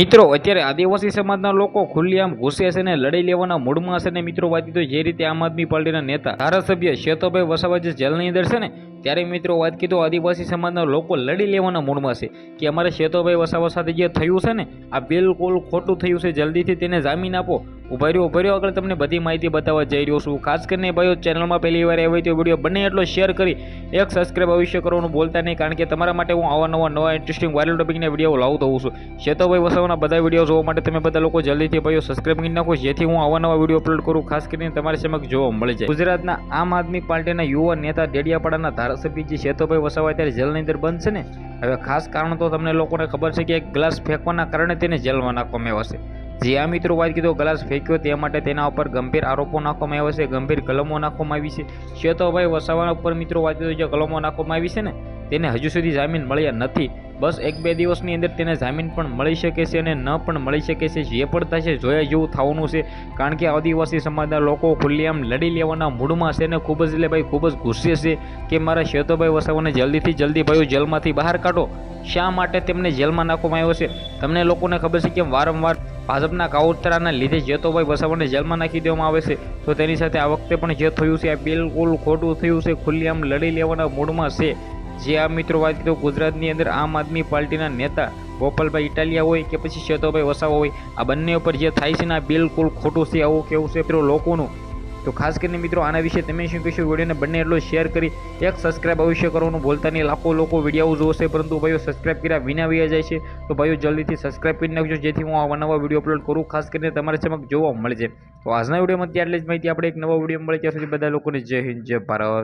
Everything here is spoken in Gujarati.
મિત્રો, અત્યારે આદિવાસી સમાજના લોકો ખુલ્લેઆમ ઘૂસે છે ને લડી લેવાના મૂડમાં છે ને મિત્રો, વાત કીધું જે રીતે આમ આદમી પાર્ટીના નેતા ધારાસભ્ય શેતોભાઈ વસાવા જે જેલની અંદર છે ને, ત્યારે મિત્રો, વાત કીધું આદિવાસી સમાજના લોકો લડી લેવાના મૂડમાં છે કે અમારે શેતોભાઈ વસાવા સાથે જે થયું છે ને, આ બિલકુલ ખોટું થયું છે, જલ્દીથી તેને જામીન આપો. ઊભા રહ્યો ઊભા રહ્યો. આગળ તમને બધી માહિતી બતાવવા જઈ રહ્યો છું. ખાસ કરીને ભાઈઓ ચેનલમાં પહેલી વાર હોય તો વીડિયો બને એટલો શેર કરી એક સબસ્ક્રાઈબ અવશ્ય કરવાનું બોલતા નહીં, કારણ કે તમારા માટે હું આવા નવા નવા ઇન્ટરેસ્ટિંગ વાયરલ ટોપિકના વીડિયો લાવતો હોઉં છું. શેતોભાઈ વસાવાના બધા વીડિયો જોવા માટે તમે બધા લોકો જલ્દીથી ભાઈઓ સબસ્ક્રાઈબ કરી નાખો, જેથી હું આવા નવા વીડિયો અપલોડ કરું. ખાસ કરીને તમારી સમક્ષ જોવા મળી જાય ગુજરાતના આમ આદમી પાર્ટીના યુવા નેતા ડેડિયાપાડાના ધારાસભ્ય જે શેતોભાઈ વસાવા અત્યારે જેલની અંદર બંધ છે ને, હવે ખાસ કારણ તો તમને લોકોને ખબર છે કે એક ગ્લાસ ફેંકવાના કારણે તેને જેલમાં નાખવામાં આવ્યા જે આ મિત્રો વાત કીધો ગ્લાસ ફેંક્યો તે માટે તેના ઉપર ગંભીર આરોપો નાખવામાં આવ્યા છે, ગંભીર કલમો નાખવામાં આવી છે. શેતોભાઈ વસાવાના ઉપર મિત્રો વાત કીધો જે કલમો નાખવામાં આવી છે ને, તેને હજુ સુધી જામીન મળ્યા નથી. બસ એક બે દિવસની અંદર તેને જામીન પણ મળી શકે છે અને ન પણ મળી શકે છે, જે પણ થશે જોયા જેવું થવાનું છે. કારણ કે આદિવાસી સમાજના લોકો ખુલ્લેઆમ લડી લેવાના મૂડમાં છે ને, ખૂબ જ એટલે ભાઈ ખૂબ જ ગુસ્સે છે કે મારા શેતોભાઈ વસાવાને જલ્દીથી જલ્દી ભાઈઓ જેલમાંથી બહાર કાઢો. શા માટે તેમને જેલમાં નાખવામાં આવ્યો છે? તમને લોકોને ખબર છે કે વારંવાર ભાજપના કાઉતરાના લીધે જેતોભાઈ વસાવાને જેલમાં નાખી દેવામાં આવે છે? તો તેની સાથે આ વખતે પણ જે થયું છે, આ બિલકુલ ખોટું થયું છે, ખુલ્લેઆમ લડી લેવાના મૂડમાં છે. જે આ મિત્રો વાત કીધું ગુજરાતની અંદર આમ આદમી પાર્ટીના નેતા ગોપાલભાઈ ઇટાલિયા હોય કે પછી શેતોભાઈ વસાવા હોય, આ બંને ઉપર જે થાય છે ને આ બિલકુલ ખોટું છે, આવું કેવું છે? મિત્રો, લોકોનું તો ખાસ કરીને મિત્રો, આના વિશે તમે શું કહેશો? વિડીયોને બંને એટલો શેર કરી, એક સબસ્ક્રાઇબ અવશ્ય કરવાનું ભૂલતા નહીં. લાખો લોકો વીડિયો જોશે, પરંતુ ભાઈઓ સબસ્ક્રાઇબ કર્યા વિના વયા જાય છે. તો ભાઈઓ જલ્દીથી સબસ્ક્રાઇબ કરી નાખજો, જેથી હું આવા નવા વીડિયો અપલોડ કરું. ખાસ કરીને તમારે ચમક જોવા મળે છે. તો આજના વિડીયોમાં ત્યાં એટલે જ માહિતી. આપણે એક નવા વીડિયો મળે ત્યાં સુધી બધા લોકોને જય હિન્દ, જય ભારત.